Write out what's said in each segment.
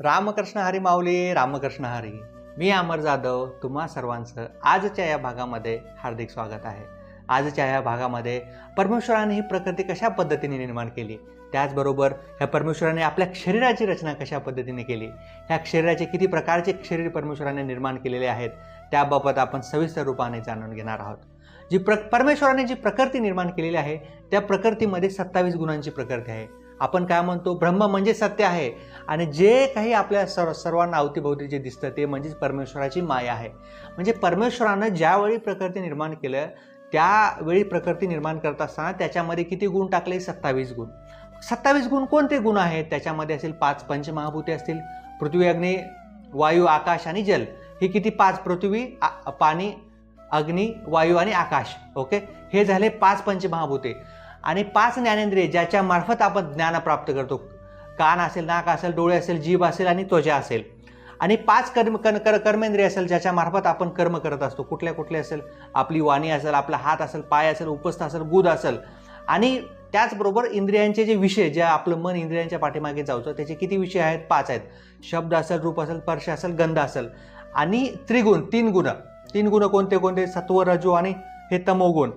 रामकृष्ण हरी माऊली रामकृष्ण हरी. मी अमर जाधव तुम्हा सर्वांचं आजच्या या भागामध्ये हार्दिक स्वागत आहे. आजच्या या भागामध्ये परमेश्वराने ही प्रकृती कशा पद्धतीने निर्माण केली? त्याचबरोबर ह्या परमेश्वराने आपल्या शरीराची रचना कशा पद्धतीने केली? ह्या शरीराचे किती प्रकारचे शरीर परमेश्वराने निर्माण केलेले आहेत? त्याबाबत आपण सविस्तर रूपाने जाणून घेणार आहोत. जी प्र परमेश्वराने जी प्रकृती निर्माण केलेली आहे त्या प्रकृतीमध्ये सत्तावीस गुणांची प्रकृती आहे. आपण काय म्हणतो ब्रह्म म्हणजे सत्य आहे. आणि जे काही आपल्या सर्व सर्वांना अवतीभोवती जे दिसतं ते म्हणजेच परमेश्वराची माया आहे. म्हणजे परमेश्वरानं ज्यावेळी प्रकृती निर्माण केलं त्यावेळी प्रकृती निर्माण करत असताना त्याच्यामध्ये किती गुण टाकले? सत्तावीस गुण. सत्तावीस गुण कोणते गुण आहेत? त्याच्यामध्ये असेल पाच पंचमहाभूते असतील पृथ्वी अग्नी वायू आकाश आणि जल. ही किती? पाच. पृथ्वी आ- पाणी अग्नी वायू आणि आकाश. ओके? हे झाले पाच पंचमहाभूते. आणि पाच ज्ञानेंद्रिय ज्याच्या मार्फत आपण ज्ञान प्राप्त करतो. कान असेल नाक असेल डोळे असेल जीभ असेल आणि त्वचा असेल. आणि पाच कर्म कन कर कर्मेंद्रिय असेल ज्याच्या मार्फत आपण कर्म करत असतो. कुठल्या कुठल्या असेल? आपली वाणी असेल आपला हात असेल पाय असेल उपस्थ असेल गुद असेल. आणि त्याचबरोबर इंद्रियांचे जे विषय जे आपलं मन इंद्रियांच्या पाठीमागे जाऊचं त्याचे किती विषय आहेत? पाच आहेत. शब्द असेल रूप असेल स्पर्श असेल गंध असेल. आणि त्रिगुण तीन गुण. तीन गुण कोणते कोणते? सत्व रजू आणि हे तमोगुण.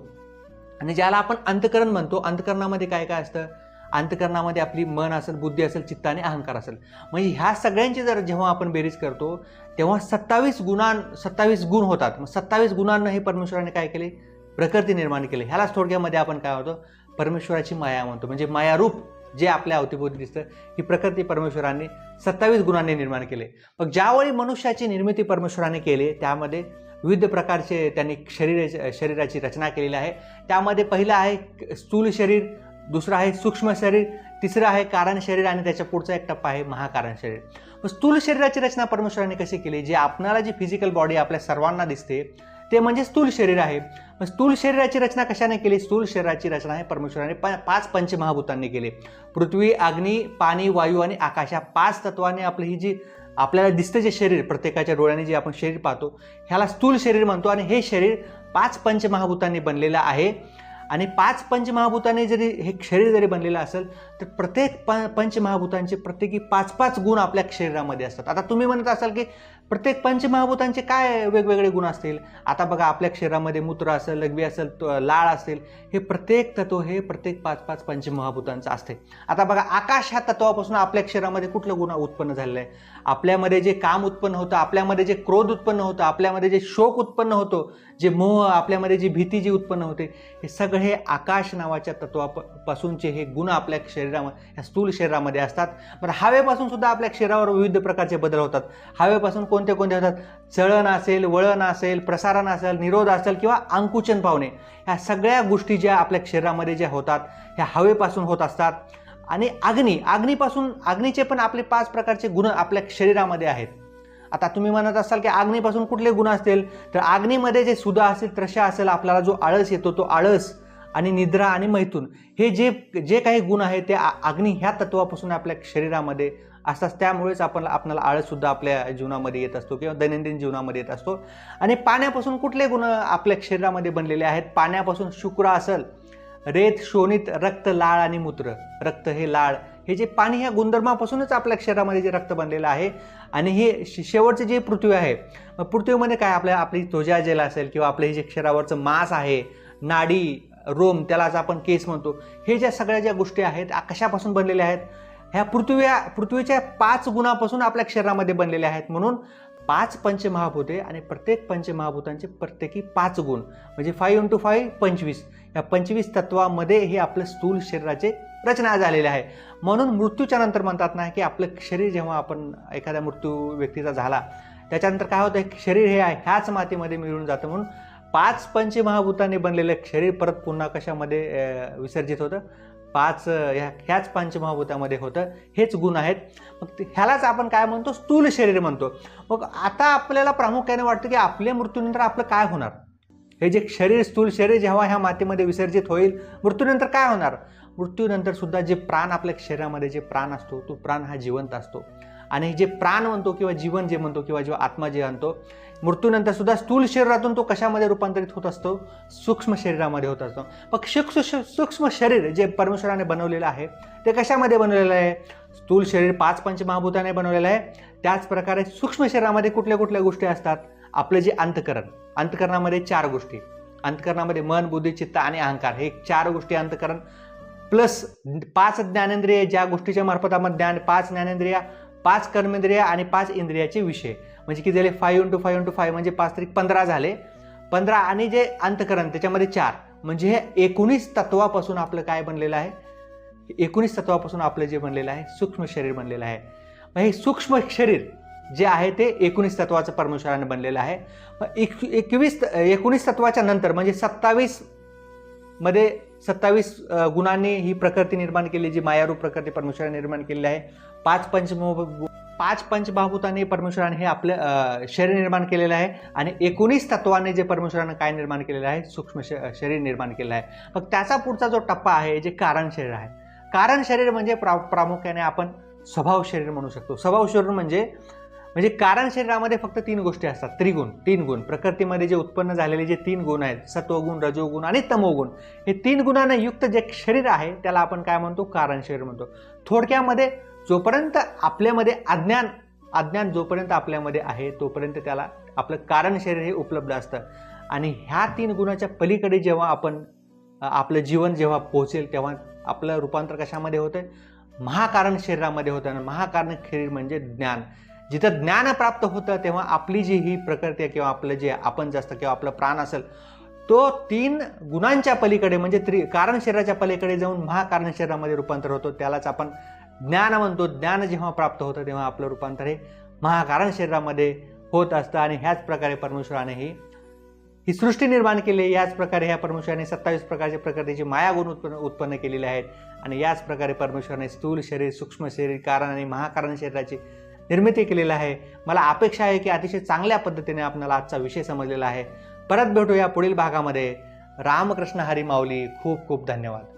आणि ज्याला आपण अंतकरण म्हणतो अंतकरणामध्ये काय काय असतं? अंतकरणामध्ये आपली मन असेल बुद्धी असेल चित्त आणि अहंकार असेल. म्हणजे ह्या सगळ्यांची जर जेव्हा आपण बेरीज करतो तेव्हा सत्तावीस गुणां सत्तावीस गुण होतात. मग सत्तावीस गुणांना हे परमेश्वराने काय केले? प्रकृती निर्माण केली. ह्यालाच थोडक्यामध्ये आपण काय होतो परमेश्वराची माया म्हणतो. म्हणजे मायारूप. जे आपल्या अवतीभोवती दिसतं ही प्रकृती परमेश्वराने सत्तावीस गुणांनी निर्माण केले. मग ज्यावेळी मनुष्याची निर्मिती परमेश्वराने केली त्यामध्ये विविध प्रकारचे त्यांनी शरीर शरीराची रचना केलेली आहे. त्यामध्ये पहिलं आहे स्थूल शरीर दुसरं आहे सूक्ष्म शरीर तिसरं आहे कारण शरीर आणि त्याच्या पुढचा एक टप्पा आहे महाकारण शरीर. मग स्थूल शरीराची रचना परमेश्वराने कशी केली? जे आपणाला जी फिजिकल बॉडी आपल्या सर्वांना दिसते ते म्हणजे स्थूल शरीर आहे. मग स्थूल शरीराची रचना कशाने केली? स्थूल शरीराची रचना आहे. परमेश्वराने प पाच पंचमहाभूतांनी केली. पृथ्वी अग्नी पाणी वायू आणि आकाश या पाच तत्वाने आपली ही जी आपल्याला दिसतं जे शरीर प्रत्येकाच्या डोळ्याने जे आपण शरीर पाहतो ह्याला स्थूल शरीर म्हणतो आणि हे शरीर पाच पंचमहाभूतांनी बनलेलं आहे. आणि पाच पंचमहाभूतांनी जरी हे शरीर जरी बनलेलं असेल तर प्रत्येक प पंचमहाभूतांचे प्रत्येकी पाच पाच गुण आपल्या शरीरामध्ये असतात. आता तुम्ही म्हणत असाल की प्रत्येक पंचमहाभूतांचे काय वेगवेगळे गुण असतील? आता बघा आपल्या शरीरामध्ये मूत्र असेल लघवी असेल त- लाळ असेल हे प्रत्येक तत्व हे प्रत्येक पाच पाच पंचमहाभूतांचं असते. आता बघा आकाश ह्या तत्वापासून आपल्या शरीरामध्ये कुठलं गुण उत्पन्न झालेलं आहे? आपल्यामध्ये जे काम उत्पन्न होतं आपल्यामध्ये जे क्रोध उत्पन्न होतं आपल्यामध्ये जे शोक उत्पन्न होतो जे मोह आपल्यामध्ये जी भीती जी उत्पन्न होते हे सगळे आकाश नावाच्या तत्वापासूनचे हे गुण आपल्या शरीरामध्ये ह्या स्थूल शरीरामध्ये असतात. बरं हवेपासून सुद्धा आपल्या शरीरावर विविध प्रकारचे बदल होतात. हवेपासून कोणते कोणते होतात चळण असेल वळण असेल प्रसारण असेल निरोध असेल किंवा अंकुचन पावणे. ह्या सगळ्या गोष्टी ज्या आपल्या शरीरामध्ये ज्या होतात ह्या हवेपासून होत असतात. आणि अग्नी अग्नीपासून अग्नीचे पण आपले पाच प्रकारचे गुण आपल्या शरीरामध्ये आहेत. आता तुम्ही म्हणत असाल की अग्नीपासून कुठले गुण असतील? तर अग्नीमध्ये जे सुधा असेल त्रशा असेल आपल्याला जो आळस येतो तो आळस आणि निद्रा आणि मैथून. हे जे जे काही गुण आहेत ते अग्नी ह्या तत्वापासून आपल्या शरीरामध्ये असतात त्यामुळेच आपण आपल्याला आळससुद्धा आपल्या जीवनामध्ये येत असतो किंवा दैनंदिन जीवनामध्ये येत असतो. आणि पाण्यापासून कुठले गुण आपल्या शरीरामध्ये बनलेले आहेत? पाण्यापासून शुक्र असेल रेत शोणित रक्त लाळ आणि मूत्र. रक्त हे लाळ हे जे पाणी ह्या गुणधर्मापासूनच आपल्या शरीरामध्ये जे रक्त बनलेलं आहे. आणि हे शेवटचे जे पृथ्वी आहे पृथ्वीमध्ये काय आपल्या आपली त्वजा जेल असेल किंवा आपलं हे जे शरीरावरचं मांस आहे नाडी रोम त्यालाच आपण केस म्हणतो. हे ज्या सगळ्या ज्या गोष्टी आहेत कशापासून बनलेल्या आहेत? ह्या पृथ्वी पृथ्वीच्या पाच गुणापासून आपल्या शरीरामध्ये बनलेल्या आहेत म्हणून पाच पंचमहाभूते आणि प्रत्येक पंचमहाभूतांचे प्रत्येकी पाच गुण म्हणजे फाईव्ह इंटू फाईव्ह पंचवीस. या पंचवीस तत्वामध्ये हे आपलं स्थूल शरीराचे रचना झालेली आहे. म्हणून मृत्यूच्या नंतर म्हणतात ना की आपलं शरीर जेव्हा आपण एखाद्या मृत्यू व्यक्तीचा झाला त्याच्यानंतर काय होतं शरीर हे आहे ह्याच मातीमध्ये मिळून जातं म्हणून पाच पंचमहाभूतांनी बनलेलं शरीर परत पुन्हा कशामध्ये विसर्जित होतं? पाच ह्या ह्याच पंचमहाभूतामध्ये होतं. हेच गुण आहेत. मग ते- ह्यालाच आपण काय म्हणतो? स्थूल शरीर म्हणतो. मग आता आपल्याला प्रामुख्याने वाटतं की आपल्या मृत्यूनंतर आपलं काय होणार? हे जे शरीर स्थूल शरीर जेव्हा ह्या मातीमध्ये विसर्जित होईल मृत्यूनंतर काय होणार? मृत्यूनंतर सुद्धा जे प्राण आपल्या शरीरामध्ये जे प्राण असतो तो प्राण हा जिवंत असतो. आणि जे प्राण म्हणतो किंवा जीवन जे म्हणतो किंवा जेव्हा आत्मा जे आणतो मृत्यूनंतर सुद्धा स्थूल शरीरातून तो कशामध्ये रूपांतरित होत असतो? सूक्ष्म शरीरामध्ये होत असतो. मग सूक्ष्म सूक्ष्म शरीर जे परमेश्वराने बनवलेलं आहे ते कशामध्ये बनवलेलं आहे? स्थूल शरीर पाच पंचमहाभूताने बनवलेलं आहे. त्याच प्रकारे सूक्ष्म शरीरामध्ये कुठल्या कुठल्या गोष्टी असतात? आपलं जे अंतकरण अंतकरणामध्ये चार गोष्टी. अंतकरणामध्ये मन बुद्धी चित्त आणि अहंकार हे चार गोष्टी अंतकरण प्लस पाच ज्ञानेंद्रिय ज्या गोष्टीच्या मार्फत आपण ज्ञान पाच ज्ञानेंद्रिया पाच कर्मेंद्रिय आणि पाच इंद्रियाचे विषय. म्हणजे की झाले? Five into five into five म्हणजे पाच तरी पंधरा झाले. पंधरा आणि जे अंतकरण त्याच्यामध्ये चार. म्हणजे हे एकोणीस तत्वापासून आपलं काय बनलेलं आहे? एकोणीस तत्वापासून आपलं जे बनलेलं आहे सूक्ष्म शरीर बनलेलं आहे. मग हे सूक्ष्म शरीर जे आहे ते एकोणीस तत्वाचं परमेश्वराने बनलेलं आहे. मग एक एकवीस एकोणीस तत्वाच्या नंतर म्हणजे सत्तावीसमध्ये सत्तावीस गुणांनी ही प्रकृती निर्माण केली जी मायारूप प्रकृती परमेश्वराने निर्माण केलेली आहे. पाच पंचमो पाच पंचमहाभूतांनी परमेश्वराने हे आपलं शरीर निर्माण केलेलं आहे आणि एकोणीस तत्वाने जे परमेश्वरानं काय निर्माण केलेलं आहे सूक्ष्म श शरीर निर्माण केलेलं आहे. मग त्याचा पुढचा जो टप्पा आहे जे कारण शरीर आहे. कारण शरीर म्हणजे प्रा प्रामुख्याने आपण स्वभाव शरीर म्हणू शकतो. स्वभाव शरीर म्हणजे म्हणजे कारण शरीरामध्ये फक्त तीन गोष्टी असतात. त्रिगुण तीन गुण. प्रकृतीमध्ये जे उत्पन्न झालेले जे तीन गुण आहेत सत्वगुण रजोगुण आणि तमोगुण हे तीन गुणांना युक्त जे शरीर आहे त्याला आपण काय म्हणतो? कारण शरीर म्हणतो. थोडक्यामध्ये जोपर्यंत आपल्यामध्ये अज्ञान अज्ञान जोपर्यंत आपल्यामध्ये आहे तोपर्यंत त्याला आपलं कारण शरीर हे उपलब्ध असतं. आणि ह्या तीन गुणाच्या पलीकडे जेव्हा आपण आपलं जीवन जेव्हा पोहोचेल तेव्हा आपलं रूपांतर कशामध्ये होतं महाकारण शरीरामध्ये होतं. आणि महाकारण शरीर म्हणजे ज्ञान. जिथं ज्ञान प्राप्त होतं तेव्हा आपली जी ही प्रकृती आहे किंवा आपलं जे आपण जास्त किंवा आपलं प्राण असेल तो तीन गुणांच्या पलीकडे म्हणजे त्रि कारण शरीराच्या पलीकडे जाऊन महाकारण शरीरामध्ये रूपांतर होतो. त्यालाच आपण ज्ञान म्हणतो. ज्ञान जेव्हा प्राप्त होतं तेव्हा आपलं रूपांतर हे महाकारण शरीरामध्ये होत असतं आणि ह्याच प्रकारे परमेश्वराने ही ही सृष्टी निर्माण केली याच प्रकारे ह्या परमेश्वराने सत्तावीस प्रकारच्या प्रकृतीची मायागुण उत्पन्न उत्पन्न केलेले आहेत. आणि याच प्रकारे परमेश्वराने स्थूल शरीर सूक्ष्म शरीर कारण आणि महाकारण शरीराची निर्मिती केलेली आहे. मला अपेक्षा आहे की अतिशय चांगल्या पद्धतीने आपल्याला आजचा विषय समजलेला आहे. परत भेटूया पुढील भागामध्ये. रामकृष्ण हरी माऊली खूप खूप धन्यवाद.